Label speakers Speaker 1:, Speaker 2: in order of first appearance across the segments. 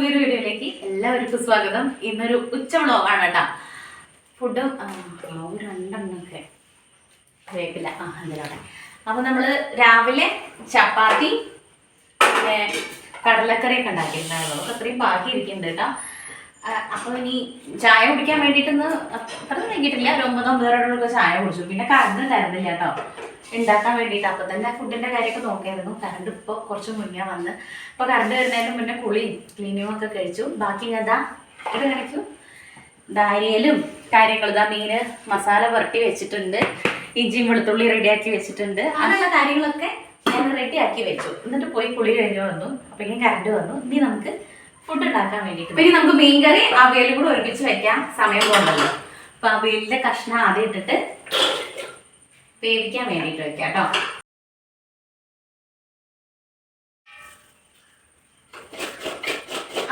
Speaker 1: പുതിയൊരു വീഡിയോയിലേക്ക് എല്ലാവർക്കും സ്വാഗതം ഇന്നൊരു ഉച്ച വ്ളോഗാണ് കേട്ടോ ഫുഡ് വ്ളോഗ് രണ്ടെണ്ണൊക്കെ വേപ്പില്ല ആ അതിലോട്ടെ അപ്പോൾ നമ്മൾ രാവിലെ ചപ്പാത്തി കടലക്കറിയൊക്കെ ഉണ്ടാക്കിയിട്ടുണ്ടായിരുന്നു അത്രയും ബാക്കി ഇരിക്കുന്നുണ്ട് കേട്ടോ അപ്പോൾ ഇനി ചായ കുടിക്കാൻ വേണ്ടിട്ടൊന്ന് അത്ര വൈകിട്ടില്ല ഒരു ഒമ്പതോ ഒമ്പതരയോടൊക്കെ ചായ കുടിച്ചു പിന്നെ കറണ്ട് ഉണ്ടായിരുന്നില്ല കേട്ടോ ഉണ്ടാക്കാൻ വേണ്ടിട്ട് അപ്പോൾ തന്നെ ഫുഡിന്റെ കാര്യമൊക്കെ നോക്കിയായിരുന്നു കറണ്ട് ഇപ്പൊ കുറച്ച് മുന്നേ വന്ന് അപ്പോൾ കറണ്ട് വരുന്നതിന് മുന്നേ കുളിയും ക്ലീനിയും ഒക്കെ കഴിച്ചു ബാക്കി അതാ ഇത് കഴിച്ചു ധാരിയലും കാര്യങ്ങളും ഇതാ മീന് മസാല പുരട്ടി വെച്ചിട്ടുണ്ട് ഇഞ്ചിയും വെളുത്തുള്ളി റെഡിയാക്കി വെച്ചിട്ടുണ്ട് അങ്ങനെയുള്ള കാര്യങ്ങളൊക്കെ ഞാൻ റെഡിയാക്കി വെച്ചു എന്നിട്ട് പോയി കുളി കഴിഞ്ഞു വന്നു ഇനി കറണ്ട് വന്നു ഇനി നമുക്ക് ഫുഡ് ഉണ്ടാക്കാൻ വേണ്ടിയിട്ട് ഇനി നമുക്ക് മീൻ കറി അവയിലും കൂടെ ഒരുമിച്ച് വെക്കാം സമയം പോകണ്ടല്ലോ അപ്പോൾ അവയിലിൻ്റെ കഷ്ണം ആദ്യം ഇട്ടിട്ട് വേവിക്കാൻ വേണ്ടിട്ട് വെക്കാം കേട്ടോ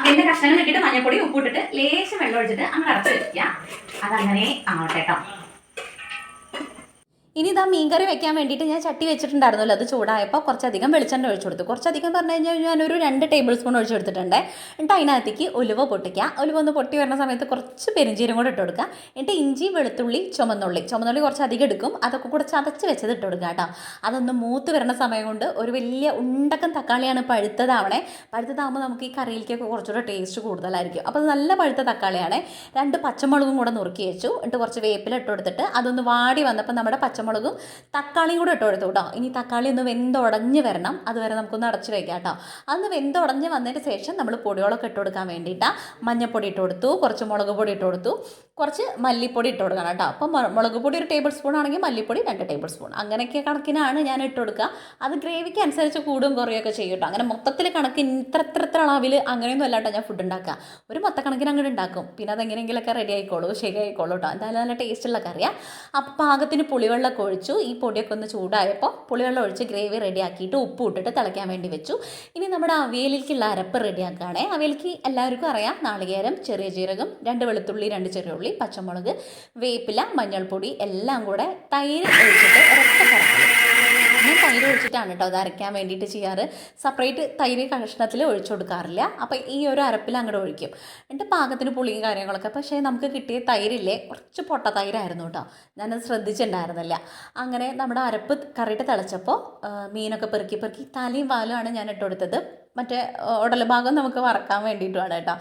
Speaker 1: അതിന്റെ കഷ്ണങ്ങൾ ഇട്ടിട്ട് മഞ്ഞൾപ്പൊടി ഉപ്പിട്ടിട്ട് ലേശം വെള്ളം ഒഴിച്ചിട്ട് അങ്ങനെ അടച്ചു വെക്കുക അതങ്ങനെ ആവട്ടെ കേട്ടോ ഇനി ഇതാ മീൻകറി വെക്കാൻ വേണ്ടിയിട്ട് ഞാൻ ചട്ടി വെച്ചിട്ടുണ്ടായിരുന്നല്ലോ അത് ചൂടായപ്പോൾ കുറച്ചധികം വെളിച്ചെണ്ണ ഒഴിച്ചു കൊടുത്തു കുറച്ചധികം പറഞ്ഞു കഴിഞ്ഞാൽ ഞാനൊരു രണ്ട് ടേബിൾ സ്പൂൺ കൊടുത്തിട്ടുണ്ട് എന്നിട്ട് അതിനകത്തേക്ക് ഒലുവ പൊട്ടിക്കുക ഒലുവ ഒന്ന് പൊട്ടി വരുന്ന സമയത്ത് കുറച്ച് പെരിഞ്ചീരും കൂടെ ഇട്ട് കൊടുക്കുക എന്നിട്ട് ഇഞ്ചി വെളുത്തുള്ളി ചുമന്നുള്ളി ചുമന്നുള്ളി കുറച്ച് അധികം എടുക്കും അതൊക്കെ കൂടെ ചതച്ച് വെച്ചത് ഇട്ട് കൊടുക്കുക കേട്ടോ അതൊന്ന് മൂത്ത് വരുന്ന സമയം കൊണ്ട് ഒരു വലിയ ഉണ്ടക്കം തക്കാളിയാണ് പഴുത്തതാവണേ പഴുത്തതാകുമ്പോൾ നമുക്ക് ഈ കറിയിലേക്കൊക്കെ കുറച്ചുകൂടെ ടേസ്റ്റ് കൂടുതലായിരിക്കും അപ്പോൾ അത് നല്ല പഴുത്ത തക്കാളിയാണ് രണ്ട് പച്ചമുളകും കൂടെ നുറുക്കി വെച്ചു എന്നിട്ട് കുറച്ച് വേപ്പില ഇട്ട് കൊടുത്തിട്ട് അതൊന്ന് വാടി വന്നപ്പോൾ നമ്മുടെ പച്ചമുളക് പച്ചമുളകും തക്കാളിയും കൂടെ ഇട്ട് കൊടുത്തു കേട്ടോ ഇനി തക്കാളി ഒന്ന് വെന്തുടഞ്ഞ് വരണം അതുവരെ നമുക്കൊന്ന് അടച്ചു വയ്ക്കാം കേട്ടോ അന്ന് വെന്തുടഞ്ഞ് വന്നതിന് ശേഷം നമ്മൾ പൊടികളൊക്കെ ഇട്ട് കൊടുക്കാൻ വേണ്ടിയിട്ട് മഞ്ഞൾപ്പൊടി ഇട്ട് കൊടുത്തു കുറച്ച് മുളക് പൊടി ഇട്ട് കൊടുത്തു കുറച്ച് മല്ലിപ്പൊടി ഇട്ട് കൊടുക്കണം കേട്ടോ അപ്പം മുളക് പൊടി ഒരു ടേബിൾ സ്പൂൺ ആണെങ്കിൽ മല്ലിപ്പൊടി രണ്ട് ടേബിൾ സ്പൂൺ അങ്ങനെയൊക്കെ കണക്കിനാണ് ഞാൻ ഇട്ട് കൊടുക്കുക അത് ഗ്രേവിക്ക് അനുസരിച്ച് കൂടും കുറയൊക്കെ ചെയ്യും കേട്ടോ അങ്ങനെ മൊത്തത്തിൽ കണക്കിന് ഇത്ര ഇത്ര ഇത്ര അളവിൽ അങ്ങനെയൊന്നും അല്ല കേട്ടോ ഞാൻ ഫുഡ് ഉണ്ടാക്കുക ഒരു മൊത്തക്കണക്കിന് അങ്ങോട്ട് ഉണ്ടാക്കും പിന്നെ അതെങ്ങനെയെങ്കിലൊക്കെ റെഡി ആയിക്കോളൂ ശരിയായിക്കോളൂ കേട്ടോ എന്തായാലും നല്ല ടേസ്റ്റുള്ള കറിയാണ് അപ്പം പാകത്തിന് പുളിവെള്ളമൊക്കെ ഒഴിച്ചു ഈ പൊടിയൊക്കെ ഒന്ന് ചൂടായപ്പോൾ പുളിവെള്ളം ഒഴിച്ച് ഗ്രേവി ആക്കിയിട്ട് ഉപ്പ് ഇട്ടിട്ട് തിളയ്ക്കാൻ വേണ്ടി വെച്ചു ഇനി നമ്മുടെ അവിയലിലേക്കുള്ള അരപ്പ് റെഡിയാക്കുകയാണേ അവിയലിക്ക് എല്ലാവർക്കും അറിയാം നാളികേരം ചെറിയ ജീരകം രണ്ട് വെളുത്തുള്ളി രണ്ട് ചെറിയ വെളുത്തുള്ളി പച്ചമുളക് വേപ്പില മഞ്ഞൾപ്പൊടി എല്ലാം കൂടെ തൈര് ഒഴിച്ചിട്ട് ഒരൊറ്റ കറക്കുക ഞാൻ തൈര് ഒഴിച്ചിട്ടാണ് കേട്ടോ അത് അരയ്ക്കാൻ വേണ്ടിയിട്ട് ചെയ്യാറ് സെപ്പറേറ്റ് തൈര് കഷ്ണത്തിൽ ഒഴിച്ചു കൊടുക്കാറില്ല അപ്പോൾ ഈ ഒരു അരപ്പിൽ അങ്ങോട്ട് ഒഴിക്കും എന്നിട്ട് പാകത്തിന് പുളിയും കാര്യങ്ങളൊക്കെ പക്ഷേ നമുക്ക് കിട്ടിയ തൈരില്ലേ കുറച്ച് പൊട്ട തൈരായിരുന്നു കേട്ടോ ഞാനത് ശ്രദ്ധിച്ചിട്ടുണ്ടായിരുന്നില്ല അങ്ങനെ നമ്മുടെ അരപ്പ് കറിയിട്ട് തിളച്ചപ്പോൾ മീനൊക്കെ പെറുക്കി പെറുക്കി തലയും വാലുമാണ് ഞാൻ ഇട്ടുകൊടുത്തത് കൊടുത്തത് മറ്റേ ഉടലഭാഗം നമുക്ക് വറക്കാൻ വേണ്ടിയിട്ടുമാണ് കേട്ടോ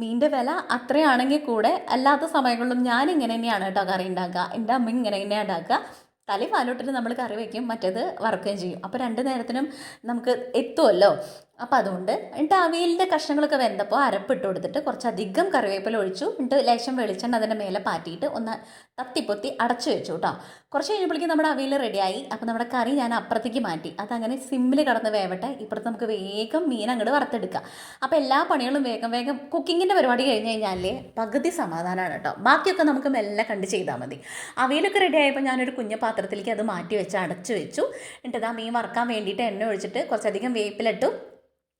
Speaker 1: മീൻ്റെ വില അത്രയാണെങ്കിൽ കൂടെ അല്ലാത്ത സമയങ്ങളിലും ഞാൻ ഇങ്ങനെ തന്നെയാണ് കേട്ടോ കറി ഉണ്ടാക്കുക എൻ്റെ അമ്മ ഇങ്ങനെ തന്നെയാണ് ഉണ്ടാക്കുക തലയും പാലോട്ടിട്ട് നമ്മൾ കറി വയ്ക്കും മറ്റേത് വറുക്കുകയും ചെയ്യും അപ്പോൾ രണ്ട് നേരത്തിനും നമുക്ക് എത്തുമല്ലോ അപ്പോൾ അതുകൊണ്ട് എന്നിട്ട് അവിയലിൻ്റെ കഷ്ണങ്ങളൊക്കെ വെന്തപ്പോൾ അരപ്പിട്ട് കൊടുത്തിട്ട് കുറച്ചധികം കറിവേപ്പില ഒഴിച്ചു എന്നിട്ട് ലേശം വെളിച്ചെണ്ണ അതിൻ്റെ മേലെ പാറ്റിയിട്ട് ഒന്ന് തത്തിപ്പൊത്തി അടച്ചു വെച്ചു കേട്ടോ കുറച്ച് കഴിഞ്ഞപ്പോഴേക്കും നമ്മുടെ അവിയൽ റെഡിയായി അപ്പോൾ നമ്മുടെ കറി ഞാൻ അപ്പുറത്തേക്ക് മാറ്റി അതങ്ങനെ സിമ്മിൽ കടന്ന് വേവട്ടെ ഇപ്പുറത്ത് നമുക്ക് വേഗം മീൻ അങ്ങോട്ട് വറുത്തെടുക്കാം അപ്പോൾ എല്ലാ പണികളും വേഗം വേഗം കുക്കിങ്ങിൻ്റെ പരിപാടി കഴിഞ്ഞ് കഴിഞ്ഞാലേ പകുതി സമാധാനമാണ് കേട്ടോ ബാക്കിയൊക്കെ നമുക്ക് മെല്ലെ കണ്ട് ചെയ്താൽ മതി അവിയലൊക്കെ റെഡി ആയപ്പോൾ ഞാനൊരു കുഞ്ഞ പാത്രത്തിലേക്ക് അത് മാറ്റി വെച്ച് അടച്ചു വെച്ചു എന്നിട്ട് ആ മീൻ വറുക്കാൻ വേണ്ടിയിട്ട് എണ്ണ ഒഴിച്ചിട്ട് കുറച്ചധികം വേപ്പിലിട്ടു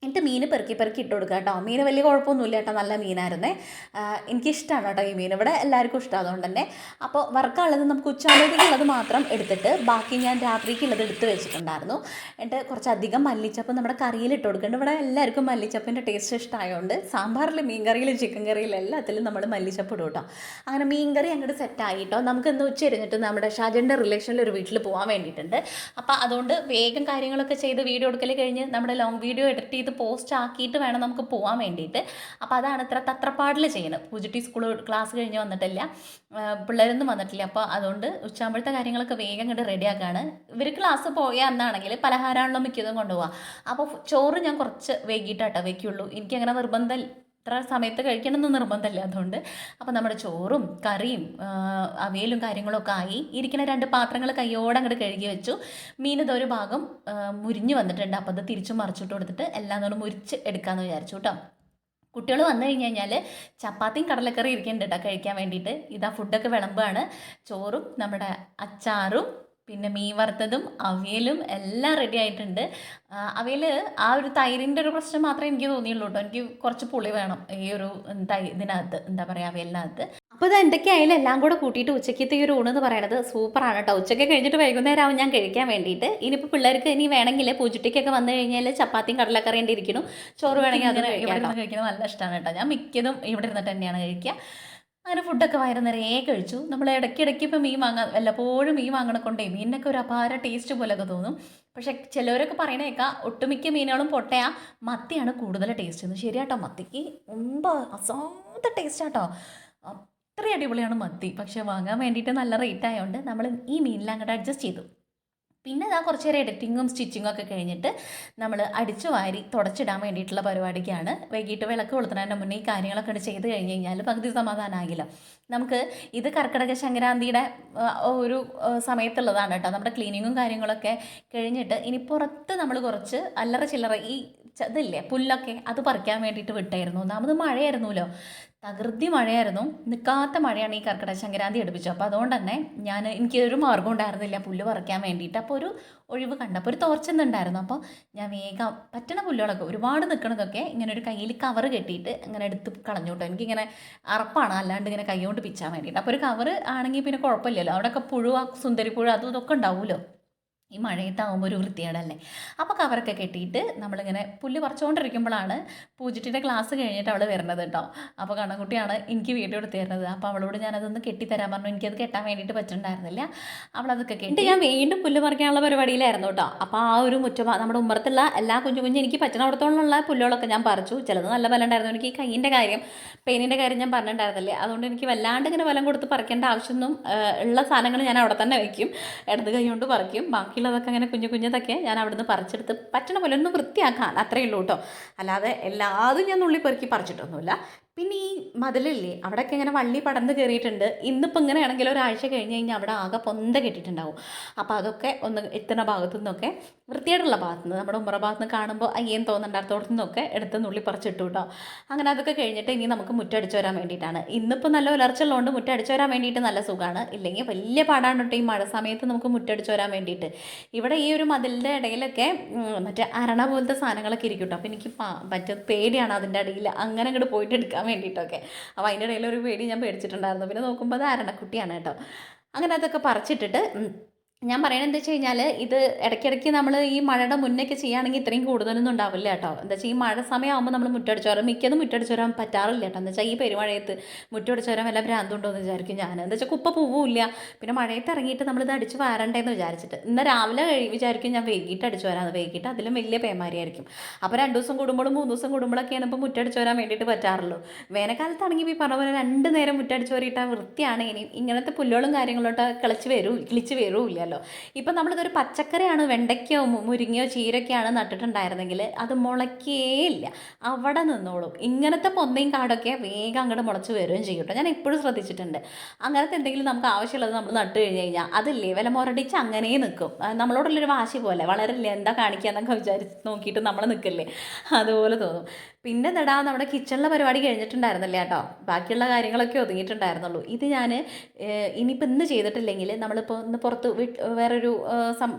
Speaker 1: എന്നിട്ട് മീൻ പെറുക്കി പെറുക്കി ഇട്ട് കൊടുക്കുക കേട്ടോ മീൻ വലിയ കുഴപ്പമൊന്നുമില്ല കേട്ടോ നല്ല മീനായിരുന്നേ എനിക്കിഷ്ടമാണ് കേട്ടോ ഈ മീൻ ഇവിടെ എല്ലാവർക്കും ഇഷ്ടം അതുകൊണ്ട് തന്നെ അപ്പോൾ വറുക്കാനുള്ളത് നമുക്ക് ഉച്ചാലോചിക്കുള്ളത് മാത്രം എടുത്തിട്ട് ബാക്കി ഞാൻ രാത്രിക്കുള്ളത് എടുത്ത് വെച്ചിട്ടുണ്ടായിരുന്നു എന്നിട്ട് കുറച്ചധികം മല്ലിച്ചപ്പ് നമ്മുടെ കറിയിൽ ഇട്ട് കൊടുക്കുന്നുണ്ട് ഇവിടെ എല്ലാവർക്കും മല്ലിച്ചപ്പിൻ്റെ ടേസ്റ്റ് ഇഷ്ടമായതുകൊണ്ട് സാമ്പാറിൽ മീൻ കറിയിൽ ചിക്കൻ കറിയിൽ എല്ലാത്തിലും നമ്മൾ മല്ലിച്ചപ്പ് ഇടും കേട്ടോ അങ്ങനെ മീൻ കറി അങ്ങോട്ട് സെറ്റായിട്ടോ നമുക്ക് ഇന്ന് ഉച്ച എറിഞ്ഞിട്ട് നമ്മുടെ ഷാജൻ്റെ റിലേഷനിൽ ഒരു വീട്ടിൽ പോകാൻ വേണ്ടിയിട്ടുണ്ട് അപ്പോൾ അതുകൊണ്ട് വേഗം കാര്യങ്ങളൊക്കെ ചെയ്ത് വീഡിയോ എടുക്കൽ കഴിഞ്ഞ് നമ്മുടെ ലോങ് വീഡിയോ എഡിറ്റ് ചെയ്ത് ചെയ്ത് പോസ്റ്റ് ആക്കിയിട്ട് വേണം നമുക്ക് പോകാൻ വേണ്ടിയിട്ട് അപ്പം അതാണ് ഇത്ര തത്രപ്പാടിൽ ചെയ്യുന്നത് പൂജിറ്റി സ്കൂൾ ക്ലാസ് കഴിഞ്ഞ് വന്നിട്ടില്ല പിള്ളേരൊന്നും വന്നിട്ടില്ല അപ്പോൾ അതുകൊണ്ട് ഉച്ചാമ്പഴത്തെ കാര്യങ്ങളൊക്കെ വേഗം കണ്ട് റെഡിയാക്കാണ് ഇവർ ക്ലാസ് പോയ എന്നാണെങ്കിൽ പലഹാരമാണല്ലോ മിക്കതും കൊണ്ടുപോകാം അപ്പോൾ ചോറ് ഞാൻ കുറച്ച് വൈകിട്ടാട്ടോ വയ്ക്കുള്ളൂ എനിക്കങ്ങനെ നിർബന്ധം ഇത്ര സമയത്ത് കഴിക്കണമെന്ന് നിർബന്ധമില്ല അതുകൊണ്ട് അപ്പോൾ നമ്മുടെ ചോറും കറിയും അവയിലും കാര്യങ്ങളൊക്കെ ആയി ഇരിക്കുന്ന രണ്ട് പാത്രങ്ങൾ കയ്യോടെ അങ്ങോട്ട് കഴുകി വെച്ചു മീനത് ഒരു ഭാഗം മുരിഞ്ഞ് വന്നിട്ടുണ്ട് അപ്പോൾ അത് തിരിച്ചും മറിച്ചിട്ട് കൊടുത്തിട്ട് എല്ലാം കൂടെ മുരിച്ച് എടുക്കാമെന്ന് വിചാരിച്ചു കേട്ടോ കുട്ടികൾ വന്നു കഴിഞ്ഞ് കഴിഞ്ഞാൽ ചപ്പാത്തിയും കടലക്കറി ഇരിക്കുന്നുണ്ട് കേട്ടോ കഴിക്കാൻ വേണ്ടിയിട്ട് ഇതാ ഫുഡൊക്കെ വിളമ്പാണ് ചോറും നമ്മുടെ അച്ചാറും പിന്നെ മീൻ വറുത്തതും അവിയലും എല്ലാം റെഡി ആയിട്ടുണ്ട് അവിയൽ ആ ഒരു തൈരിൻ്റെ ഒരു പ്രശ്നം മാത്രമേ എനിക്ക് തോന്നിയുള്ളൂ കേട്ടോ എനിക്ക് കുറച്ച് പുളി വേണം ഈ ഒരു തൈ ഇതിനകത്ത് എന്താ പറയുക അവിയലിനകത്ത് അപ്പോൾ ഇത് എന്തൊക്കെയായാലും എല്ലാം കൂടെ കൂട്ടിയിട്ട് ഉച്ചയ്ക്കത്തെ ഈ ഒരു എന്ന് പറയുന്നത് സൂപ്പറാണ് കേട്ടോ ഉച്ചയ്ക്ക് കഴിഞ്ഞിട്ട് വൈകുന്നേരം ആവും ഞാൻ കഴിക്കാൻ വേണ്ടിയിട്ട് ഇനിയിപ്പോൾ പിള്ളേർക്ക് ഇനി വേണമെങ്കിൽ പൂജുട്ടിക്കൊക്കെ വന്നു കഴിഞ്ഞാൽ ചപ്പാത്തിയും കടലക്കറിയും ചോറ് വേണമെങ്കിൽ അതിനെ കഴിക്കാൻ കഴിക്കുന്നത് നല്ല ഇഷ്ടമാണ് കേട്ടോ ഞാൻ മിക്കതും ഇവിടെ ഇരുന്നിട്ട് തന്നെയാണ് കഴിക്കുക അങ്ങനെ ഫുഡൊക്കെ വയറ് നിറയെ കഴിച്ചു നമ്മൾ ഇടയ്ക്കിടയ്ക്ക് ഇപ്പം മീൻ വാങ്ങാൻ വല്ലപ്പോഴും മീൻ വാങ്ങണ കൊണ്ടേ മീനിനൊക്കെ ഒരു അപാര ടേസ്റ്റ് പോലെയൊക്കെ തോന്നും പക്ഷെ ചിലവരൊക്കെ പറയണേക്കാം ഒട്ടുമിക്ക മീനുകളും പൊട്ടയ മത്തിയാണ് കൂടുതൽ ടേസ്റ്റ് എന്ന് ശരിയാട്ടോ മത്തിക്ക് മുമ്പ് അസാധ ടേസ്റ്റ് ആട്ടോ അത്ര അടിപൊളിയാണ് മത്തി പക്ഷെ വാങ്ങാൻ വേണ്ടിയിട്ട് നല്ല റേറ്റ് ആയതുകൊണ്ട് നമ്മൾ ഈ മീനിൽ അഡ്ജസ്റ്റ് ചെയ്തു പിന്നെ അതാ കുറച്ച് നേരം എഡിറ്റിങ്ങും സ്റ്റിച്ചിങ്ങും ഒക്കെ കഴിഞ്ഞിട്ട് നമ്മൾ അടിച്ചു വാരി തുടച്ചിടാൻ വേണ്ടിയിട്ടുള്ള പരിപാടിക്കാണ് വൈകിട്ട് വിളക്ക് കൊളുത്തുന്നതിന് മുന്നേ ഈ കാര്യങ്ങളൊക്കെ ഒന്ന് ചെയ്ത് കഴിഞ്ഞ് കഴിഞ്ഞാൽ പകുതി സമാധാനമാകില്ല നമുക്ക് ഇത് കർക്കിടക സംക്രാന്തിയുടെ ഒരു സമയത്തുള്ളതാണ് കേട്ടോ നമ്മുടെ ക്ലീനിങ്ങും കാര്യങ്ങളൊക്കെ കഴിഞ്ഞിട്ട് ഇനി പുറത്ത് നമ്മൾ കുറച്ച് അല്ലറ ചില്ലറ ഈ ഇതില്ലേ പുല്ലൊക്കെ അത് പറിക്കാൻ വേണ്ടിയിട്ട് വിട്ടായിരുന്നു ഒന്നാമത് മഴയായിരുന്നല്ലോ തകൃതി മഴയായിരുന്നു നിൽക്കാത്ത മഴയാണ് ഈ കർക്കിടക സംക്രാന്തി എടുപ്പിച്ചത് അപ്പോൾ അതുകൊണ്ട് തന്നെ ഞാൻ എനിക്കൊരു ഒരു മാർഗ്ഗം ഉണ്ടായിരുന്നില്ല പുല്ല് പറിക്കാൻ വേണ്ടിയിട്ട് അപ്പോൾ ഒരു ഒഴിവ് കണ്ടപ്പോൾ ഒരു തോർച്ചെന്നുണ്ടായിരുന്നു അപ്പോൾ ഞാൻ വേഗം പറ്റണ പുല്ലുകളൊക്കെ ഒരുപാട് നിൽക്കണതൊക്കെ ഇങ്ങനെ ഒരു കയ്യിൽ കവർ കെട്ടിയിട്ട് അങ്ങനെ എടുത്ത് കളഞ്ഞു കേട്ടോ എനിക്കിങ്ങനെ അറപ്പാണ് അല്ലാണ്ട് ഇങ്ങനെ കൈ കൊണ്ട് പിച്ചാൻ വേണ്ടിയിട്ട് അപ്പോൾ ഒരു കവർ ആണെങ്കിൽ പിന്നെ കുഴപ്പമില്ലല്ലോ അവിടെയൊക്കെ പുഴു സുന്ദരിപ്പുഴ അതും ഇതൊക്കെ ഉണ്ടാവുമല്ലോ ഈ മഴയത്താവുമ്പോൾ ഒരു വൃത്തികേടല്ലേ അപ്പോൾ കവറൊക്കെ കെട്ടിയിട്ട് നമ്മളിങ്ങനെ പുല്ല് പറിച്ചുകൊണ്ടിരിക്കുമ്പോഴാണ് പൂജിറ്റിയുടെ ക്ലാസ് കഴിഞ്ഞിട്ട് അവൾ വരുന്നത് കേട്ടോ അപ്പോൾ കണ്ണൻകുട്ടിയാണ് എനിക്ക് വീട്ടിൽ എടുത്ത് തരുന്നത് അപ്പോൾ അവളോട് ഞാനതൊന്ന് കെട്ടിത്തരാൻ പറഞ്ഞു എനിക്കത് കെട്ടാൻ വേണ്ടിയിട്ട് പറ്റുന്നുണ്ടായിരുന്നില്ല അവളതൊക്കെ കെട്ടി ഞാൻ വീണ്ടും പുല്ല് പറിക്കാനുള്ള പരിപാടിയിലായിരുന്നു കേട്ടോ അപ്പോൾ ആ ഒരു മുറ്റ നമ്മുടെ ഉമ്മറത്തുള്ള എല്ലാ കുഞ്ഞു കുഞ്ഞു എനിക്ക് പറ്റണവിടത്തോളമുള്ള പുല്ലുകളൊക്കെ ഞാൻ പറിച്ചു ചിലത് നല്ല ബലം ഉണ്ടായിരുന്നു എനിക്ക് കൈയിൻ്റെ കാര്യം പെയിനിൻ്റെ കാര്യം ഞാൻ പറഞ്ഞിട്ടുണ്ടായിരുന്നില്ലേ അതുകൊണ്ട് എനിക്ക് വല്ലാണ്ട് ഇങ്ങനെ ബലം കൊടുത്ത് പറിക്കേണ്ട ആവശ്യമൊന്നും ഉള്ള സാധനങ്ങൾ ഞാൻ അവിടെ തന്നെ വയ്ക്കും ഇടത് കൈ കൊണ്ട് പറിക്കും ബാക്കി ബാക്കിയുള്ളതൊക്കെ അങ്ങനെ കുഞ്ഞു കുഞ്ഞതൊക്കെ ഞാൻ അവിടുന്ന് പറിച്ചെടുത്ത് പറ്റണ പോലെ ഒന്ന് വൃത്തിയാക്കാൻ അത്രയേ ഉള്ളൂ കേട്ടോ അല്ലാതെ എല്ലാതും ഞാൻ ഉള്ളിൽ പെറുക്കി പറിച്ചിട്ടൊന്നുമില്ല പിന്നെ ഈ മതിലില്ലേ ഒക്കെ ഇങ്ങനെ വള്ളി പടർന്ന് കയറിയിട്ടുണ്ട് ഇന്നിപ്പോൾ ആണെങ്കിൽ ഒരാഴ്ച കഴിഞ്ഞ് കഴിഞ്ഞാൽ അവിടെ ആകെ പൊന്ത കെട്ടിയിട്ടുണ്ടാവും അപ്പോൾ അതൊക്കെ ഒന്ന് എത്തുന്ന ഭാഗത്തു നിന്നൊക്കെ വൃത്തിയായിട്ടുള്ള ഭാഗത്തു നിന്ന് നമ്മുടെ ഉമ്മറ ഭാഗത്ത് നിന്ന് കാണുമ്പോൾ അയ്യേം തോന്നണ്ടായിടത്തോടത്തു നിന്നൊക്കെ എടുത്ത് നുള്ളി പറിച്ചിട്ടു കേട്ടോ അങ്ങനെ അതൊക്കെ കഴിഞ്ഞിട്ട് ഇനി നമുക്ക് മുറ്റടിച്ച് വരാൻ വേണ്ടിയിട്ടാണ് ഇന്നിപ്പോൾ നല്ല ഉലർച്ചുള്ളതുകൊണ്ട് മുറ്റടിച്ച് വരാൻ വേണ്ടിയിട്ട് നല്ല സുഖമാണ് ഇല്ലെങ്കിൽ വലിയ പാടാണ് കേട്ടോ ഈ മഴ സമയത്ത് നമുക്ക് മുറ്റടിച്ച് വരാൻ വേണ്ടിയിട്ട് ഇവിടെ ഈ ഒരു മതിലിൻ്റെ ഇടയിലൊക്കെ മറ്റേ അരണ പോലത്തെ സാധനങ്ങളൊക്കെ ഇരിക്കും കേട്ടോ അപ്പോൾ എനിക്ക് മറ്റേ പേടിയാണ് അതിൻ്റെ ഇടയിൽ അങ്ങനെ അങ്ങോട്ട് പോയിട്ട് എടുക്കാൻ വേണ്ടിയിട്ടൊക്കെ അപ്പോൾ അതിൻ്റെ ഇടയിൽ ഒരു പേടി ഞാൻ പേടിച്ചിട്ടുണ്ടായിരുന്നു പിന്നെ നോക്കുമ്പോൾ അത് കേട്ടോ അങ്ങനെ അതൊക്കെ പറിച്ചിട്ടിട്ട് ഞാൻ പറയണത് എന്താ വെച്ച് കഴിഞ്ഞാൽ ഇത് ഇടയ്ക്കിടയ്ക്ക് നമ്മൾ ഈ മഴയുടെ മുന്നൊക്കെ ചെയ്യുകയാണെങ്കിൽ ഇത്രയും കൂടുതലൊന്നും ഉണ്ടാവില്ല കേട്ടോ എന്താ വെച്ചാൽ ഈ മഴ സമയമാകുമ്പോൾ നമ്മൾ മുറ്റടിച്ചു വരാം മിക്കതും മുറ്റടിച്ചു വരാൻ പറ്റാറില്ല കേട്ടോ എന്താ വെച്ചാൽ ഈ പെരുമഴയത്ത് മുറ്റടിച്ചു വരാൻ വല്ല ഭ്രാന്തുണ്ടോ വിചാരിക്കും ഞാൻ എന്താ വെച്ചാൽ കുപ്പ പൂവില്ല പിന്നെ മഴയത്ത് ഇറങ്ങിയിട്ട് നമ്മളിത് അടിച്ച് വരണ്ടേന്ന് വിചാരിച്ചിട്ട് ഇന്ന് രാവിലെ വിചാരിക്കും ഞാൻ വൈകിട്ട് അടിച്ച് വരാമെന്ന് വൈകിട്ട് അതിലും വലിയ പേമാരിയായിരിക്കും അപ്പോൾ രണ്ട് ദിവസം കൂടുമ്പോഴും മൂന്ന് ദിവസം കൂടുമ്പോഴൊക്കെയാണ് ഇപ്പോൾ മുറ്റടിച്ചു വരാൻ വേണ്ടിയിട്ട് പറ്റാറുള്ളൂ വേനൽക്കാലത്താണെങ്കിൽ ഈ പറഞ്ഞ പോലെ രണ്ട് നേരം മുറ്റടിച്ചു വരിയിട്ട് വൃത്തിയാണ് ഇനി ഇങ്ങനത്തെ പുല്ലുകളും കാര്യങ്ങളോട്ട് കിളച്ച് വരും കിളിച്ച് വരൂല്ല ഉണ്ടല്ലോ ഇപ്പം നമ്മളിതൊരു പച്ചക്കറിയാണ് വെണ്ടയ്ക്കോ മുരിങ്ങയോ ചീരയൊക്കെയാണ് നട്ടിട്ടുണ്ടായിരുന്നെങ്കിൽ അത് മുളയ്ക്കേയില്ല അവിടെ നിന്നോളും ഇങ്ങനത്തെ പൊന്തയും കാടൊക്കെ വേഗം അങ്ങോട്ട് മുളച്ച് വരികയും ചെയ്യും കേട്ടോ ഞാൻ എപ്പോഴും ശ്രദ്ധിച്ചിട്ടുണ്ട് അങ്ങനത്തെ എന്തെങ്കിലും നമുക്ക് ആവശ്യമുള്ളത് നമ്മൾ നട്ട് കഴിഞ്ഞ് കഴിഞ്ഞാൽ അതില്ലേ വില മുരടിച്ച് അങ്ങനെ നിൽക്കും നമ്മളോടുള്ളൊരു വാശി പോലെ വളരില്ല എന്താ കാണിക്കുക എന്നൊക്കെ വിചാരിച്ച് നോക്കിയിട്ട് നമ്മൾ നിൽക്കില്ലേ അതുപോലെ തോന്നും പിന്നെ നടാ നമ്മുടെ കിച്ചണിലെ പരിപാടി കഴിഞ്ഞിട്ടുണ്ടായിരുന്നില്ല കേട്ടോ ബാക്കിയുള്ള കാര്യങ്ങളൊക്കെ ഒതുങ്ങിയിട്ടുണ്ടായിരുന്നുള്ളൂ ഇത് ഞാൻ ഇനിയിപ്പോൾ ഇന്ന് ചെയ്തിട്ടില്ലെങ്കിൽ നമ്മളിപ്പോൾ ഇന്ന് പുറത്ത് വീട്ട് വേറൊരു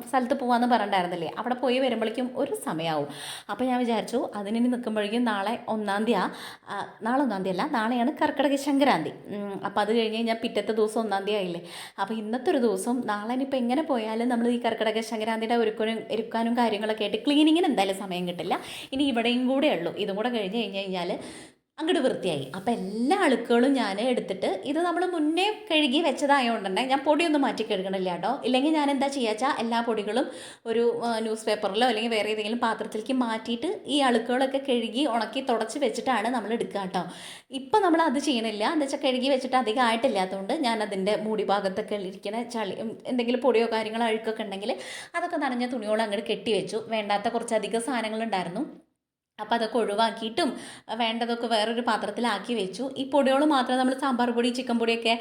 Speaker 1: സ്ഥലത്ത് പോകാമെന്ന് പറഞ്ഞിട്ടുണ്ടായിരുന്നില്ലേ അവിടെ പോയി വരുമ്പോഴേക്കും ഒരു സമയമാവും അപ്പോൾ ഞാൻ വിചാരിച്ചു അതിനി നിൽക്കുമ്പോഴേക്കും നാളെ ഒന്നാം തീയതി നാളെ ഒന്നാം തീയതി അല്ല നാളെയാണ് കർക്കിടക സംക്രാന്തി അപ്പോൾ അത് കഴിഞ്ഞ് കഴിഞ്ഞാൽ പിറ്റത്തെ ദിവസം ഒന്നാം തീയതി ആയില്ലേ അപ്പോൾ ഇന്നത്തെ ഒരു ദിവസം നാളെ ഇനിയിപ്പോൾ എങ്ങനെ പോയാലും നമ്മൾ ഈ കർക്കിടക സംക്രാന്തിയുടെ ഒരുക്കാനും ഒരുക്കാനും കാര്യങ്ങളൊക്കെ ആയിട്ട് ക്ലീനിങ്ങിന് എന്തായാലും സമയം കിട്ടില്ല ഇനി ഇവിടെയും കൂടെ ഉള്ളൂ ഇതും കൂടെ കഴിഞ്ഞ് കഴിഞ്ഞ് കഴിഞ്ഞാൽ അങ്ങോട്ട് വൃത്തിയായി അപ്പോൾ എല്ലാ അളുക്കുകളും ഞാൻ എടുത്തിട്ട് ഇത് നമ്മൾ മുന്നേ കഴുകി വെച്ചതായതുകൊണ്ട് തന്നെ ഞാൻ പൊടിയൊന്നും മാറ്റി കഴുകണില്ല കേട്ടോ ഇല്ലെങ്കിൽ ഞാൻ എന്താ ചെയ്യുക വെച്ചാൽ എല്ലാ പൊടികളും ഒരു ന്യൂസ് പേപ്പറിലോ അല്ലെങ്കിൽ വേറെ ഏതെങ്കിലും പാത്രത്തിലേക്ക് മാറ്റിയിട്ട് ഈ അളുക്കുകളൊക്കെ കഴുകി ഉണക്കി തുടച്ച് വെച്ചിട്ടാണ് നമ്മൾ എടുക്കുക കേട്ടോ ഇപ്പം നമ്മൾ അത് ചെയ്യണില്ല എന്താ വെച്ചാൽ കഴുകി വെച്ചിട്ട് അധികം ആയിട്ടില്ലാത്തതുകൊണ്ട് ഞാൻ അതിൻ്റെ മൂടി ഭാഗത്തൊക്കെ ഇരിക്കുന്ന ചളി എന്തെങ്കിലും പൊടിയോ കാര്യങ്ങളോ അഴുക്കൊക്കെ ഉണ്ടെങ്കിൽ അതൊക്കെ നനഞ്ഞ തുണിയോളം അങ്ങോട്ട് കെട്ടി വെച്ചു വേണ്ടാത്ത കുറച്ചധികം സാധനങ്ങളുണ്ടായിരുന്നു അപ്പം അതൊക്കെ ഒഴിവാക്കിയിട്ടും വേണ്ടതൊക്കെ വേറൊരു പാത്രത്തിലാക്കി വെച്ചു ഈ പൊടികൾ മാത്രം നമ്മൾ സാമ്പാർ പൊടി ചിക്കൻ പൊടിയൊക്കെ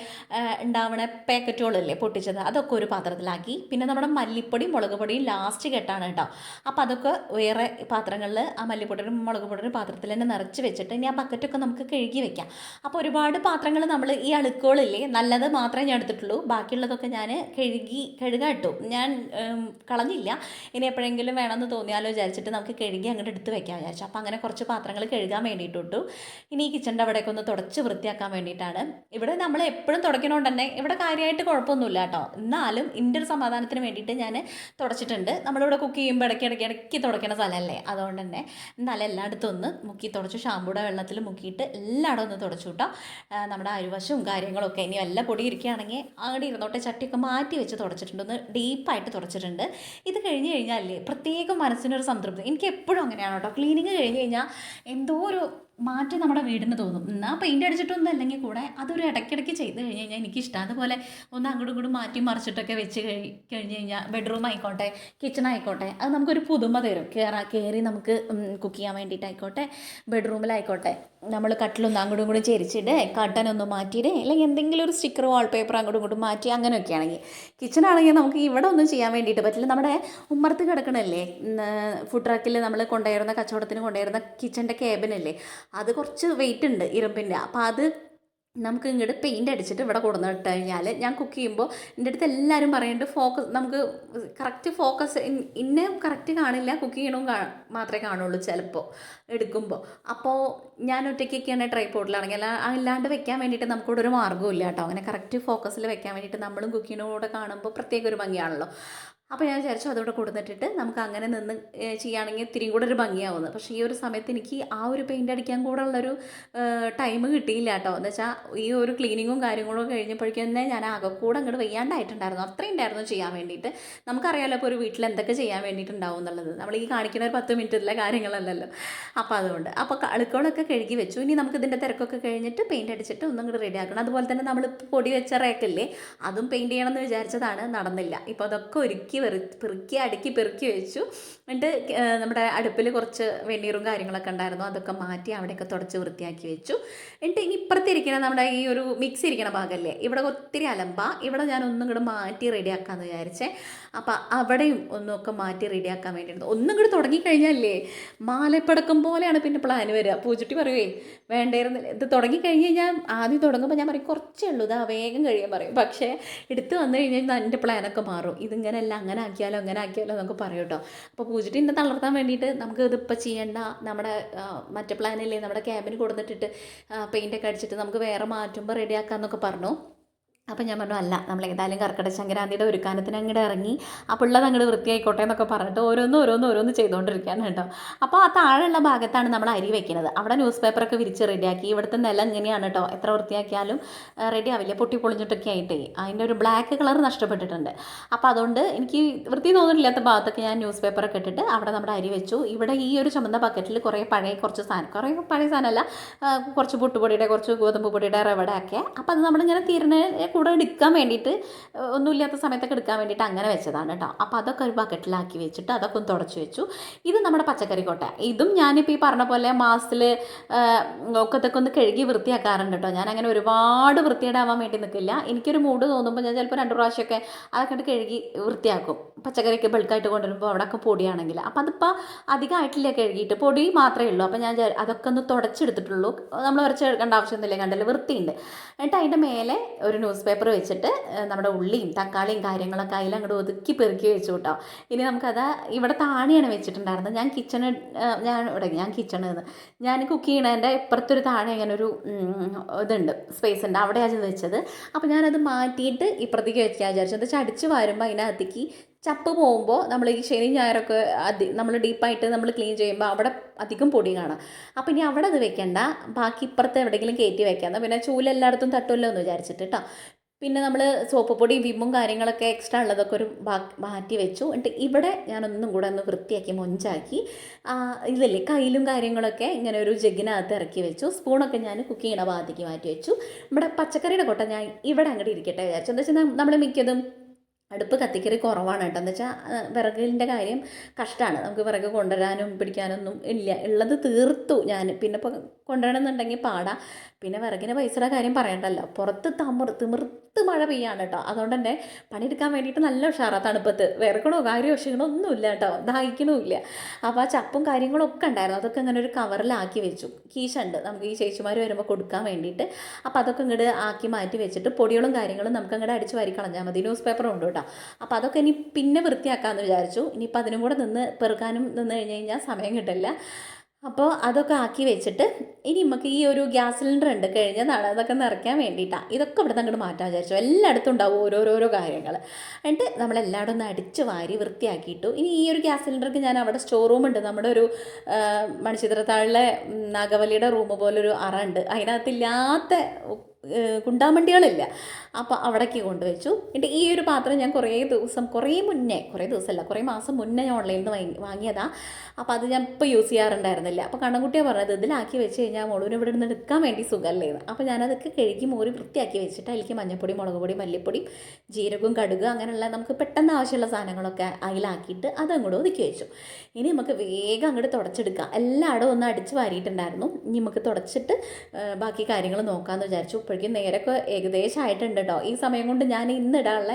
Speaker 1: ഉണ്ടാവണ പാക്കറ്റുകളല്ലേ പൊട്ടിച്ചത് അതൊക്കെ ഒരു പാത്രത്തിലാക്കി പിന്നെ നമ്മുടെ മല്ലിപ്പൊടി മുളക് പൊടിയും ലാസ്റ്റ് കെട്ടാണ് കേട്ടോ അപ്പം അതൊക്കെ വേറെ പാത്രങ്ങളിൽ ആ മല്ലിപ്പൊടിയുടെ മുളക് പൊടിയുടെ പാത്രത്തിൽ തന്നെ നിറച്ച് വെച്ചിട്ട് ഇനി ആ ബക്കറ്റൊക്കെ നമുക്ക് കഴുകി വെക്കാം അപ്പോൾ ഒരുപാട് പാത്രങ്ങൾ നമ്മൾ ഈ അഴുക്കുകളില്ലേ നല്ലത് മാത്രമേ ഞാൻ എടുത്തിട്ടുള്ളൂ ബാക്കിയുള്ളതൊക്കെ ഞാൻ കഴുകി കഴുകാൻ ഇട്ടു ഞാൻ കളഞ്ഞില്ല ഇനി എപ്പോഴെങ്കിലും വേണമെന്ന് തോന്നിയാലോ വിചാരിച്ചിട്ട് നമുക്ക് കഴുകി അങ്ങോട്ട് എടുത്ത് വെക്കാം വിചാരിച്ചു അപ്പോൾ അങ്ങനെ കുറച്ച് പാത്രങ്ങൾ കഴുകാൻ ഇട്ടു ഇനി ഈ കിച്ചൻ്റെ അവിടെയൊക്കെ ഒന്ന് തുടച്ച് വൃത്തിയാക്കാൻ വേണ്ടിയിട്ടാണ് ഇവിടെ നമ്മൾ എപ്പോഴും തുടയ്ക്കണോണ്ട് തന്നെ ഇവിടെ കാര്യമായിട്ട് കുഴപ്പമൊന്നുമില്ല കേട്ടോ എന്നാലും എൻ്റെ ഒരു സമാധാനത്തിന് വേണ്ടിയിട്ട് ഞാൻ തുടച്ചിട്ടുണ്ട് നമ്മളിവിടെ കുക്ക് ചെയ്യുമ്പോൾ ഇടയ്ക്ക് ഇടയ്ക്ക് ഇടയ്ക്ക് തുടയ്ക്കണ സ്ഥലമല്ലേ അതുകൊണ്ട് തന്നെ എന്നാലും എല്ലായിടത്തും ഒന്ന് മുക്കി തുടച്ച് ഷാമ്പൂടെ വെള്ളത്തിൽ മുക്കിയിട്ട് എല്ലായിടം ഒന്ന് തുടച്ചു കേട്ടോ നമ്മുടെ അരുവശവും കാര്യങ്ങളൊക്കെ ഇനി എല്ലാം പൊടി ഇരിക്കുകയാണെങ്കിൽ ഇരുന്നോട്ടെ ചട്ടിയൊക്കെ മാറ്റി വെച്ച് തുടച്ചിട്ടുണ്ട് ഒന്ന് ഡീപ്പായിട്ട് തുടച്ചിട്ടുണ്ട് ഇത് കഴിഞ്ഞ് കഴിഞ്ഞാൽ പ്രത്യേകം മനസ്സിനൊരു സംതൃപ്തി എനിക്ക് എപ്പോഴും അങ്ങനെയാണ് കേട്ടോ ക്ലീനിങ് കഴിഞ്ഞു കഴിഞ്ഞാൽ എന്തോ ഒരു മാറ്റം നമ്മുടെ വീടിന് തോന്നും എന്നാൽ പെയിൻറ് അടിച്ചിട്ടൊന്നും അല്ലെങ്കിൽ കൂടെ അതൊരു ഇടയ്ക്കിടയ്ക്ക് ചെയ്ത് കഴിഞ്ഞ് കഴിഞ്ഞാൽ എനിക്കിഷ്ടം അതുപോലെ ഒന്ന് അങ്ങോട്ടും ഇങ്ങോട്ടും മാറ്റി മറിച്ചിട്ടൊക്കെ വെച്ച് കഴി കഴിഞ്ഞ് കഴിഞ്ഞാൽ ബെഡ്റൂം ആയിക്കോട്ടെ കിച്ചൺ ആയിക്കോട്ടെ അത് നമുക്കൊരു പുതുമ തരും കയറാ കയറി നമുക്ക് കുക്ക് ചെയ്യാൻ വേണ്ടിയിട്ടായിക്കോട്ടെ ബെഡ്റൂമിലായിക്കോട്ടെ നമ്മൾ കട്ടിലൊന്ന് അങ്ങോട്ടും ഇങ്ങോട്ടും ചെരിച്ചിട്ട് കട്ടനൊന്ന് മാറ്റിയിട്ട് അല്ലെങ്കിൽ എന്തെങ്കിലും ഒരു സ്റ്റിക്കർ വാൾപേപ്പർ അങ്ങോട്ടും ഇങ്ങോട്ടും മാറ്റി അങ്ങനെയൊക്കെ ആണെങ്കിൽ കിച്ചൺ ആണെങ്കിൽ നമുക്ക് ഇവിടെ ഒന്നും ചെയ്യാൻ വേണ്ടിയിട്ട് പറ്റില്ല നമ്മുടെ ഉമ്മർത്ത് കിടക്കണല്ലേ ഫുഡ് ട്രക്കിൽ നമ്മൾ കൊണ്ടുവരുന്ന കച്ചവടത്തിന് കൊണ്ടുവരുന്ന കിച്ചൻ്റെ കേബിനല്ലേ അത് കുറച്ച് വെയിറ്റ് ഉണ്ട് ഇരുമ്പിൻ്റെ അപ്പോൾ അത് നമുക്ക് ഇങ്ങോട്ട് പെയിൻ്റ് അടിച്ചിട്ട് ഇവിടെ കൊടുന്ന് ഇട്ട് കഴിഞ്ഞാൽ ഞാൻ കുക്ക് ചെയ്യുമ്പോൾ എൻ്റെ അടുത്ത് എല്ലാവരും പറയുന്നുണ്ട് ഫോക്കസ് നമുക്ക് കറക്റ്റ് ഫോക്കസ് ഇന്നെ കറക്റ്റ് കാണില്ല കുക്ക് കാ മാത്രമേ കാണുള്ളൂ ചിലപ്പോൾ എടുക്കുമ്പോൾ അപ്പോൾ ഞാൻ ഒറ്റയ്ക്കൊക്കെയാണ് അല്ല അല്ലാണ്ട് വെക്കാൻ വേണ്ടിയിട്ട് നമുക്കിവിടെ ഒരു മാർഗ്ഗമില്ല കേട്ടോ അങ്ങനെ കറക്റ്റ് ഫോക്കസിൽ വെക്കാൻ വേണ്ടിയിട്ട് നമ്മളും കുക്കിങ്ങിനും കാണുമ്പോൾ പ്രത്യേക ഒരു ഭംഗിയാണല്ലോ അപ്പോൾ ഞാൻ വിചാരിച്ചു അതോടെ കൊടുത്തിട്ടിട്ട് നമുക്ക് അങ്ങനെ നിന്ന് ചെയ്യുകയാണെങ്കിൽ ഇത്തിരിയും കൂടെ ഒരു ഭംഗിയാവുന്നത് പക്ഷേ ഈ ഒരു സമയത്ത് എനിക്ക് ആ ഒരു പെയിൻ്റ് അടിക്കാൻ കൂടെ ഉള്ളൊരു ടൈം കിട്ടിയില്ല കേട്ടോ എന്ന് വെച്ചാൽ ഈ ഒരു ക്ലീനിങ്ങും കാര്യങ്ങളും കഴിഞ്ഞപ്പോഴേക്കും തന്നെ ഞാൻ ആകെ കൂടെ അങ്ങോട്ട് വയ്യാണ്ടായിട്ടുണ്ടായിരുന്നു അത്രയും ഉണ്ടായിരുന്നു ചെയ്യാൻ വേണ്ടിയിട്ട് നമുക്കറിയാമല്ലോ ഇപ്പോൾ ഒരു വീട്ടിൽ എന്തൊക്കെ ചെയ്യാൻ വേണ്ടിയിട്ടുണ്ടാവും എന്നുള്ളത് നമ്മൾ ഈ കാണിക്കുന്ന ഒരു പത്ത് മിനിറ്റിലെ കാര്യങ്ങളല്ലല്ലോ അപ്പോൾ അതുകൊണ്ട് അപ്പോൾ അളുക്കളൊക്കെ കഴുകി വെച്ചു ഇനി നമുക്ക് ഇതിൻ്റെ തിരക്കൊക്കെ കഴിഞ്ഞിട്ട് പെയിൻ്റ് അടിച്ചിട്ട് ഒന്നും കൂടി റെഡി ആക്കണം അതുപോലെ തന്നെ നമ്മൾ പൊടി വെച്ച റേക്കല്ലേ അതും പെയിൻറ്റ് ചെയ്യണമെന്ന് വിചാരിച്ചതാണ് നടന്നില്ല ഇപ്പോൾ അതൊക്കെ ഒരുക്കി പെറുക്കി വെറു പെറുക്കി അടുക്കി പെറുക്കി വെച്ചു എന്നിട്ട് നമ്മുടെ അടുപ്പിൽ കുറച്ച് വെണ്ണീറും കാര്യങ്ങളൊക്കെ ഉണ്ടായിരുന്നു അതൊക്കെ മാറ്റി അവിടെയൊക്കെ തുടച്ച് വൃത്തിയാക്കി വെച്ചു എന്നിട്ട് ഇനി ഇപ്പുറത്തിരിക്കണ നമ്മുടെ ഈ ഒരു മിക്സ് ഇരിക്കണ ഭാഗമല്ലേ ഇവിടെ ഒത്തിരി അലമ്പ ഇവിടെ ഞാൻ ഒന്നും കൂടെ മാറ്റി റെഡിയാക്കാമെന്ന് വിചാരിച്ചേ അപ്പോൾ അവിടെയും ഒന്നൊക്കെ മാറ്റി റെഡിയാക്കാൻ വേണ്ടിയിരുന്നു ഒന്നും കൂടി തുടങ്ങിക്കഴിഞ്ഞാലേ മാലപ്പടക്കം പോലെയാണ് പിന്നെ പ്ലാൻ വരിക പൂജുട്ടി പറയുവേ വേണ്ടായിരുന്നില്ല ഇത് തുടങ്ങിക്കഴിഞ്ഞ് കഴിഞ്ഞാൽ ആദ്യം തുടങ്ങുമ്പോൾ ഞാൻ പറയും കുറച്ചേ ഉള്ളൂ ഇതാ വേഗം കഴിയാൻ പറയും പക്ഷേ എടുത്തു വന്നു കഴിഞ്ഞാൽ എൻ്റെ പ്ലാനൊക്കെ മാറും ഇതിങ്ങനെയല്ല അങ്ങനെ ആക്കിയാലോ അങ്ങനെ ആക്കിയാലോ എന്നൊക്കെ പറയും കേട്ടോ അപ്പോൾ പൂജുട്ടി എന്നെ തളർത്താൻ വേണ്ടിയിട്ട് നമുക്ക് ഇതിപ്പോൾ ചെയ്യേണ്ട നമ്മുടെ മറ്റേ പ്ലാനില്ലേ നമ്മുടെ ക്യാബിന് കൊടുത്തിട്ടിട്ട് പെയിൻ്റൊക്കെ അടിച്ചിട്ട് നമുക്ക് വേറെ മാറ്റുമ്പോൾ റെഡിയാക്കാമെന്നൊക്കെ പറഞ്ഞു അപ്പം ഞാൻ പറഞ്ഞു അല്ല നമ്മൾ ഏതായാലും കർക്കിടക സംക്രാന്തിയുടെ ഒരുക്കാനത്തിന് അങ്ങോട്ട് ഇറങ്ങി ആ ഉള്ളത് അങ്ങോട്ട് വൃത്തിയായിക്കോട്ടെ എന്നൊക്കെ പറഞ്ഞിട്ട് ഓരോന്ന് ഓരോന്ന് ഓരോന്ന് ചെയ്തുകൊണ്ടിരിക്കുകയാണ് കേട്ടോ അപ്പോൾ ആ താഴെയുള്ള ഭാഗത്താണ് നമ്മൾ അരി വെക്കുന്നത് അവിടെ ന്യൂസ് പേപ്പറൊക്കെ വിരിച്ച് റെഡിയാക്കി ഇവിടുത്തെ നില ഇങ്ങനെയാണ് കേട്ടോ എത്ര വൃത്തിയാക്കിയാലും റെഡി ആവില്ല പൊട്ടി പൊളിഞ്ഞിട്ടൊക്കെ ആയിട്ടേ അതിൻ്റെ ഒരു ബ്ലാക്ക് കളർ നഷ്ടപ്പെട്ടിട്ടുണ്ട് അപ്പോൾ അതുകൊണ്ട് എനിക്ക് വൃത്തി തോന്നില്ലാത്ത ഭാഗത്തൊക്കെ ഞാൻ ന്യൂസ് പേപ്പറൊക്കെ ഇട്ടിട്ട് അവിടെ നമ്മുടെ അരി വെച്ചു ഇവിടെ ഈ ഒരു ചുമന്ന ബക്കറ്റിൽ കുറേ പഴയ കുറച്ച് സാധനം കുറേ പഴയ സാധനമല്ല കുറച്ച് പുട്ടുപൊടിയുടെ കുറച്ച് ഗോതമ്പ് പൊടിയുടെ റവടൊക്കെ അപ്പോൾ അത് നമ്മളിങ്ങനെ തീരുന്ന കൂടെ എടുക്കാൻ വേണ്ടിയിട്ട് ഒന്നുമില്ലാത്ത സമയത്തൊക്കെ എടുക്കാൻ വേണ്ടിയിട്ട് അങ്ങനെ വെച്ചതാണ് കേട്ടോ അപ്പോൾ അതൊക്കെ ഒരു ബക്കറ്റിലാക്കി വെച്ചിട്ട് അതൊക്കെ ഒന്ന് തുടച്ച് വെച്ചു ഇത് നമ്മുടെ പച്ചക്കറി കോട്ട ഇതും ഞാനിപ്പോൾ ഈ പറഞ്ഞ പോലെ മാസത്തിൽ ഒക്കത്തൊക്കെ ഒന്ന് കഴുകി വൃത്തിയാക്കാറുണ്ട് കേട്ടോ ഞാൻ അങ്ങനെ ഒരുപാട് വൃത്തിയേടാവാൻ വേണ്ടി നിൽക്കില്ല എനിക്കൊരു മൂഡ് തോന്നുമ്പോൾ ഞാൻ ചിലപ്പോൾ രണ്ട് പ്രാവശ്യമൊക്കെ അതൊക്കെ കഴുകി വൃത്തിയാക്കും പച്ചക്കറിയൊക്കെ ബൾക്കായിട്ട് കൊണ്ടുവരുമ്പോൾ ഒക്കെ പൊടിയാണെങ്കിൽ അപ്പോൾ അതിപ്പോൾ അധികമായിട്ടില്ല കഴുകിയിട്ട് പൊടി മാത്രമേ ഉള്ളൂ അപ്പോൾ ഞാൻ അതൊക്കെ ഒന്ന് തുടച്ചെടുത്തിട്ടുള്ളൂ നമ്മൾ വരച്ച് എടുക്കേണ്ട ആവശ്യമൊന്നുമില്ല കണ്ടല്ലോ വൃത്തിയുണ്ട് എന്നിട്ട് അതിൻ്റെ മേലെ ഒരു ന്യൂസ് പേപ്പർ വെച്ചിട്ട് നമ്മുടെ ഉള്ളിയും തക്കാളിയും കാര്യങ്ങളൊക്കെ അതിൽ അങ്ങോട്ട് ഒതുക്കി പെറുക്കി വെച്ചു കേട്ടോ ഇനി നമുക്കത് ഇവിടെ താണിയാണ് വെച്ചിട്ടുണ്ടായിരുന്നത് ഞാൻ കിച്ചണ് ഞാൻ ഇവിടെ ഞാൻ കിച്ചണ് ഞാൻ കുക്ക് ചെയ്യണതിൻ്റെ ഇപ്പുറത്തൊരു താണി അങ്ങനെ ഒരു ഇതുണ്ട് സ്പേസ് ഉണ്ട് അവിടെയാണ് വെച്ചത് അപ്പോൾ ഞാനത് മാറ്റിയിട്ട് ഇപ്പുറത്തേക്ക് വെക്കാൻ വിചാരിച്ചത് ചടിച്ച് വരുമ്പോൾ അതിനകത്തേക്ക് ചപ്പ് പോകുമ്പോൾ നമ്മൾ ഈ ശനി ഞായറൊക്കെ അതി നമ്മൾ ഡീപ്പായിട്ട് നമ്മൾ ക്ലീൻ ചെയ്യുമ്പോൾ അവിടെ അധികം പൊടി കാണാം അപ്പോൾ ഇനി അവിടെ അത് വെക്കണ്ട ബാക്കി ഇപ്പുറത്ത് എവിടെയെങ്കിലും കയറ്റി വെക്കാം പിന്നെ ചൂല് എല്ലായിടത്തും തട്ടുമല്ലോ എന്ന് വിചാരിച്ചിട്ട് കേട്ടോ പിന്നെ നമ്മൾ സോപ്പ് പൊടിയും വിമ്മും കാര്യങ്ങളൊക്കെ എക്സ്ട്രാ ഉള്ളതൊക്കെ ഒരു മാറ്റി വെച്ചു എന്നിട്ട് ഇവിടെ ഞാനൊന്നും കൂടെ ഒന്ന് വൃത്തിയാക്കി മൊഞ്ചാക്കി ഇതല്ലേ കയ്യിലും കാര്യങ്ങളൊക്കെ ഇങ്ങനെ ഒരു ജഗ്ഗിനകത്ത് ഇറക്കി വെച്ചു സ്പൂണൊക്കെ ഞാൻ കുക്ക് ഭാഗത്തേക്ക് മാറ്റി വെച്ചു നമ്മുടെ പച്ചക്കറിയുടെ കൊട്ട ഞാൻ ഇവിടെ അങ്ങോട്ട് ഇരിക്കട്ടെ വിചാരിച്ചു എന്താ വെച്ചാൽ നമ്മൾ മിക്കതും അടുപ്പ് കത്തിക്കറി കുറവാണ് കേട്ടോ എന്ന് വെച്ചാൽ വിറകിൻ്റെ കാര്യം കഷ്ടമാണ് നമുക്ക് വിറക് കൊണ്ടുവരാനും പിടിക്കാനൊന്നും ഇല്ല ഉള്ളത് തീർത്തു ഞാൻ പിന്നെ ഇപ്പോൾ കൊണ്ടുവരണമെന്നുണ്ടെങ്കിൽ പാടാം പിന്നെ വിറകിന് പൈസയുടെ കാര്യം പറയണ്ടല്ലോ പുറത്ത് തമിർ തിമിർത്ത് മഴ പെയ്യാണ് കേട്ടോ അതുകൊണ്ട് തന്നെ പണിയെടുക്കാൻ വേണ്ടിയിട്ട് നല്ല ഉഷാറാണ് തണുപ്പത്ത് വിറക്കണോ കാര്യമോ ക്ഷീണോ ഒന്നുമില്ല കേട്ടോ ദാഹിക്കണമില്ല അപ്പോൾ ആ ചപ്പും കാര്യങ്ങളും ഒക്കെ ഉണ്ടായിരുന്നു അതൊക്കെ ഇങ്ങനെ ഒരു കവറിലാക്കി വെച്ചു കീശുണ്ട് നമുക്ക് ഈ ചേച്ചിമാർ വരുമ്പോൾ കൊടുക്കാൻ വേണ്ടിയിട്ട് അപ്പോൾ അതൊക്കെ ഇങ്ങോട്ട് ആക്കി മാറ്റി വെച്ചിട്ട് പൊടികളും കാര്യങ്ങളും നമുക്ക് അങ്ങോട്ട് അടിച്ച് വരി കളഞ്ഞാൽ മതി ന്യൂസ് പേപ്പറും ഉണ്ട് കേട്ടോ അപ്പോൾ അതൊക്കെ ഇനി പിന്നെ വൃത്തിയാക്കാമെന്ന് വിചാരിച്ചു ഇനിയിപ്പോൾ അതിനും കൂടെ നിന്ന് പെറുക്കാനും നിന്ന് കഴിഞ്ഞ് കഴിഞ്ഞാൽ സമയം കിട്ടില്ല അപ്പോൾ അതൊക്കെ ആക്കി വെച്ചിട്ട് ഇനി നമുക്ക് ഈ ഒരു ഗ്യാസ് സിലിണ്ടർ ഉണ്ട് കഴിഞ്ഞ കഴിഞ്ഞതാണ് അതൊക്കെ നിറയ്ക്കാൻ വേണ്ടിയിട്ടാണ് ഇതൊക്കെ ഇവിടെ അങ്ങോട്ട് മാറ്റാൻ വിചാരിച്ചു എല്ലായിടത്തും ഉണ്ടാവും ഓരോരോരോ കാര്യങ്ങൾ എന്നിട്ട് നമ്മളെല്ലായിടും ഒന്ന് അടിച്ച് വാരി വൃത്തിയാക്കിയിട്ടു ഇനി ഈ ഒരു ഗ്യാസ് സിലിണ്ടർക്ക് ഞാൻ അവിടെ സ്റ്റോർ റൂം ഉണ്ട് നമ്മുടെ ഒരു മണിച്ചിത്രത്താഴിലെ നാഗവലിയുടെ റൂം പോലൊരു അറ ഉണ്ട് അതിനകത്തില്ലാത്ത കുണ്ടാമണ്ടികളില്ല അപ്പോൾ അവിടേക്ക് കൊണ്ടുവച്ചു എൻ്റെ ഈ ഒരു പാത്രം ഞാൻ കുറേ ദിവസം കുറേ മുന്നേ കുറേ ദിവസമല്ല കുറേ മാസം മുന്നേ ഞാൻ ഓൺലൈനിൽ നിന്ന് വാങ്ങി വാങ്ങിയതാണ് അപ്പോൾ അത് ഞാൻ ഇപ്പോൾ യൂസ് ചെയ്യാറുണ്ടായിരുന്നില്ല അപ്പോൾ കണ്ണൻകുട്ടിയെ പറഞ്ഞത് ഇതിലാക്കി വെച്ച് കഴിഞ്ഞാൽ മോളൂന് ഇവിടെ നിന്ന് എടുക്കാൻ വേണ്ടി സുഖമല്ലേ അപ്പോൾ ഞാനതൊക്കെ കഴുകി മോരി വൃത്തിയാക്കി വെച്ചിട്ട് അതിലേക്ക് മഞ്ഞപ്പൊടി മുളക് പൊടി മല്ലിപ്പൊടി ജീരകവും കടുക് അങ്ങനെയുള്ള നമുക്ക് പെട്ടെന്ന് ആവശ്യമുള്ള സാധനങ്ങളൊക്കെ അതിലാക്കിയിട്ട് അതങ്ങോട്ട് ഒതുക്കി വെച്ചു ഇനി നമുക്ക് വേഗം അങ്ങോട്ട് തുടച്ചെടുക്കാം എല്ലായിടവും ഒന്ന് അടിച്ച് വാരിയിട്ടുണ്ടായിരുന്നു ഇനി നമുക്ക് തുടച്ചിട്ട് ബാക്കി കാര്യങ്ങൾ നോക്കാമെന്ന് വിചാരിച്ചു ഇപ്പോഴേക്കും നേരൊക്കെ ഏകദേശം ആയിട്ടുണ്ട് കേട്ടോ ഈ സമയം കൊണ്ട് ഞാൻ ഇന്നിടാനുള്ള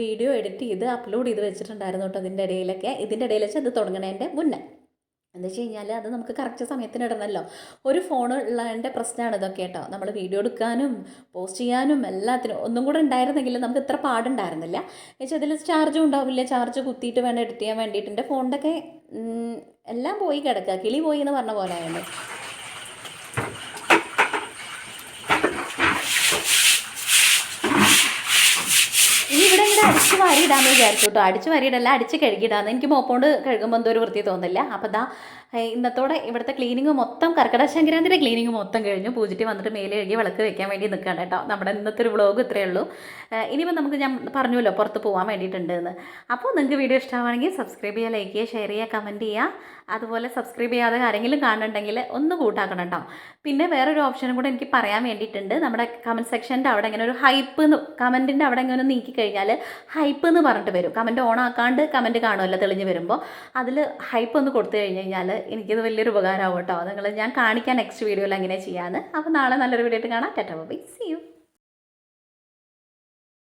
Speaker 1: വീഡിയോ എഡിറ്റ് ചെയ്ത് അപ്ലോഡ് ചെയ്ത് വെച്ചിട്ടുണ്ടായിരുന്നു കേട്ടോ ഇതിൻ്റെ ഇടയിലൊക്കെ ഇതിൻ്റെ ഇടയിൽ വെച്ച് അത് തുടങ്ങണേൻ്റെ മുന്നേ എന്താ വെച്ച് കഴിഞ്ഞാൽ അത് നമുക്ക് കറക്റ്റ് സമയത്തിന് ഇടണമല്ലോ ഒരു ഫോൺ ഉള്ളതിൻ്റെ പ്രശ്നമാണ് ഇതൊക്കെ കേട്ടോ നമ്മൾ വീഡിയോ എടുക്കാനും പോസ്റ്റ് ചെയ്യാനും എല്ലാത്തിനും ഒന്നും കൂടെ ഉണ്ടായിരുന്നെങ്കിൽ നമുക്ക് ഇത്ര പാടുണ്ടായിരുന്നില്ല വെച്ചാൽ അതിൽ ചാർജും ഉണ്ടാവില്ല ചാർജ് കുത്തിയിട്ട് വേണം എഡിറ്റ് ചെയ്യാൻ വേണ്ടിയിട്ട് എൻ്റെ ഫോണിൻ്റെ ഒക്കെ എല്ലാം പോയി കിടക്കുക കിളി പോയി എന്ന് പറഞ്ഞ പോലെ ആയിരുന്നു അടിച്ച് വാരിയിടാമെന്ന് വിചാരിച്ചു കേട്ടോ അടിച്ച് വാരിയിടല്ല അടിച്ച് കഴുകിയിടാന്ന് എനിക്ക് മോപ്പോണ്ട് കഴുകുമ്പോൾ എന്തോ ഒരു വൃത്തി തോന്നില്ല അപ്പോൾ ദാ ഇന്നത്തോടെ ഇവിടുത്തെ ക്ലീനിങ് മൊത്തം കർക്കിടക സംക്രാന്തിൻ്റെ ക്ലീനിങ് മൊത്തം കഴിഞ്ഞു പൂജിറ്റി വന്നിട്ട് മേലെ കഴുകി വിളക്ക് വെക്കാൻ വേണ്ടി നിൽക്കുകയാണ് കേട്ടോ നമ്മുടെ ഇന്നത്തെ ഒരു വ്ളോഗ് ഇത്രയേ ഉള്ളൂ ഇനിയിപ്പോൾ നമുക്ക് ഞാൻ പറഞ്ഞുവല്ലോ പുറത്ത് പോകാൻ വേണ്ടിയിട്ടുണ്ട് എന്ന് അപ്പോൾ നിങ്ങൾക്ക് വീഡിയോ ഇഷ്ടമാണെങ്കിൽ സബ്സ്ക്രൈബ് ചെയ്യുക ലൈക്ക് ചെയ്യുക ഷെയർ ചെയ്യുക കമൻറ്റ് ചെയ്യുക അതുപോലെ സബ്സ്ക്രൈബ് ചെയ്യാതെ ആരെങ്കിലും കാണുന്നുണ്ടെങ്കിൽ ഒന്ന് കൂട്ടാക്കണം കേട്ടോ പിന്നെ വേറൊരു ഓപ്ഷനും കൂടെ എനിക്ക് പറയാൻ വേണ്ടിയിട്ടുണ്ട് നമ്മുടെ കമൻറ്റ് സെക്ഷൻ്റെ അവിടെ ഇങ്ങനെ ഒരു ഹൈപ്പ് എന്ന് കമൻറ്റിൻ്റെ അവിടെ ഇങ്ങനെ നീക്കി കഴിഞ്ഞാൽ ഹൈപ്പ് എന്ന് പറഞ്ഞിട്ട് വരും കമൻറ്റ് ഓൺ ആക്കാണ്ട് കമൻറ്റ് കാണുമല്ലോ തെളിഞ്ഞ് വരുമ്പോൾ അതിൽ ഹൈപ്പ് ഒന്ന് കൊടുത്തു കഴിഞ്ഞ് കഴിഞ്ഞാൽ എനിക്കിത് വലിയൊരു ഉപകാരമാവും കേട്ടോ നിങ്ങൾ ഞാൻ കാണിക്കാം നെക്സ്റ്റ് വീഡിയോയിൽ എങ്ങനെ ചെയ്യാമെന്ന് അപ്പോൾ നാളെ നല്ലൊരു വീഡിയോ ആയിട്ട് കാണാം ടെറ്റ ബൈ സി യു